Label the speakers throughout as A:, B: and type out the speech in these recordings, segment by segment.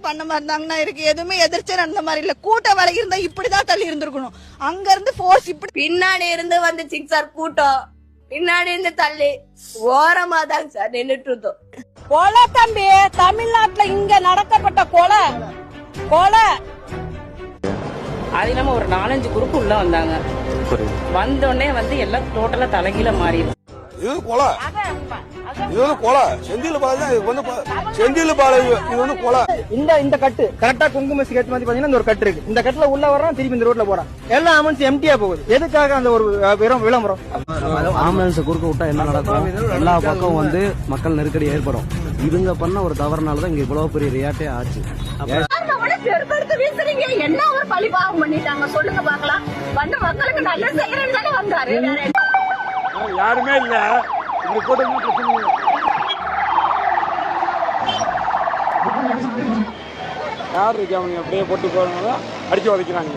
A: பண்ணி பண்ண மாதிரி தாங்கண்ணா இருக்கு. எதுவுமே எதிர்த்து நடந்த மாதிரி இல்ல. கூட்ட வேலை இருந்தா இப்படிதான் தள்ளி இருந்திருக்கணும். அங்க இருந்து போர்ஸ் இப்படி
B: பின்னாடி இருந்து வந்துச்சுங்க சார் கூட்டம். பின்னாடி இருந்து தள்ளி. ஓரமா தாங்க சார் நின்னுட்டு இருந்தோம்.
C: கொலை தம்பி தமிழ்நாட்டுல இங்க நடத்தப்பட்ட கொலை. கொலை.
D: அது இல்லாம ஒரு நாலஞ்சு குரூப் உள்ள வந்தாங்க. வந்தோடனே வந்து எல்லாம் டோட்டலா தலைகீழ மாறிடும்
E: இது கொலை. இது வந்து கொலை. செந்தில் பாலை இது வந்து. செந்தில் பாலை இது வந்து கொலை.
F: இந்த இந்த கட்டு கரெக்டா குங்கும சிகரெட் மாதிரி பாத்தீங்கன்னா இந்த ஒரு கட்டு இருக்கு. இந்த கட்டுல உள்ள வர்றான் திருப்பி இந்த ரோட்ல போறான். எல்லா அமௌண்ட்ஸ் எம்டியா போகுது. எதுக்காக அந்த ஒரு வெறும் விளம்பரம்?
G: ஆம்புலன்ஸ் குறுக்க விட்டா என்ன நடக்கும்? எல்லா பக்கம் வந்து மக்கள் நெருக்கடி ஏற்படும். இவங்க பண்ண ஒரு தவறுனால தான் இங்க இவ்வளவு பெரிய ரியாட்டே ஆச்சு.
B: வீசுறீங்க? என்ன ஒரு பழி பாவம் பண்ணிட்டாங்க? சொல்லுங்க பாக்கலாம் வந்து மக்களுக்கு நல்ல செய்யறேன்னு தானே வந்தாரு?
E: யாருமே இல்ல. இப்படி கூட்டம் பிரச்சனை? யார் இருக்கு அவங்க அப்படியே போட்டு போறவங்க அடிச்சு உதைக்கிறாங்க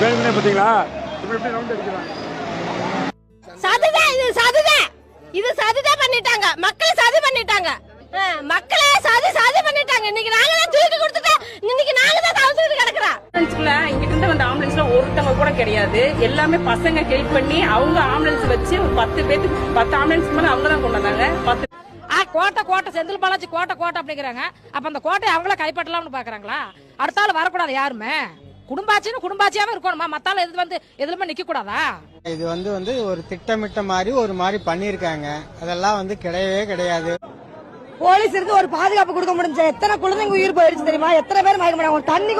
E: வேணும்னே பாத்தீங்களா இப்படி இப்படி ரவுண்ட் அடிக்கிறாங்க.
C: சதுதான் இது சதுதான் இது சதுதான் பண்ணிட்டாங்க. மக்கள் சதி பண்ணிட்டாங்க. மக்களே சதி சதி பண்ணிட்டாங்க. இன்னைக்கு நாங்க தான் தூக்கி
D: கூட கிடையாது. எல்லாமே பசங்க ஹெல்ப் பண்ணி அவங்க ஆம்புலன்ஸ் வச்சு பத்து பேத்துக்கு பத்து ஆம்புலன்ஸ்க்கு மேல அவங்க தான் கொண்டு வந்தாங்க. பத்து
C: ஆ கோட்டை கோட்டை செந்தில் பாலாஜி கோட்டை கோட்டை அப்படிங்கிறாங்க. அப்ப அந்த கோட்டை அவங்கள கைப்பற்றலாம்னு பாக்குறாங்களா? அடுத்த ஆள் வரக்கூடாது யாருமே? குடும்பாச்சின்னு குடும்பாச்சியாவே இருக்கணுமா? மத்தால எது வந்து எதுலுமே நிக்க கூடாதா
F: இது வந்து வந்து ஒரு திட்டமிட்ட மாதிரி ஒரு மாதிரி பண்ணிருக்காங்க அதெல்லாம் வந்து கிடையவே கிடையாது.
A: போலீஸ் இருந்து ஒரு பாதுகாப்பு கொடுக்க முடிஞ்ச எத்தனை குழந்தைங்க உயிர் போயிடுச்சு தெரியுமா? எத்தனை பேர் மயக்க முடியும் தண்ணி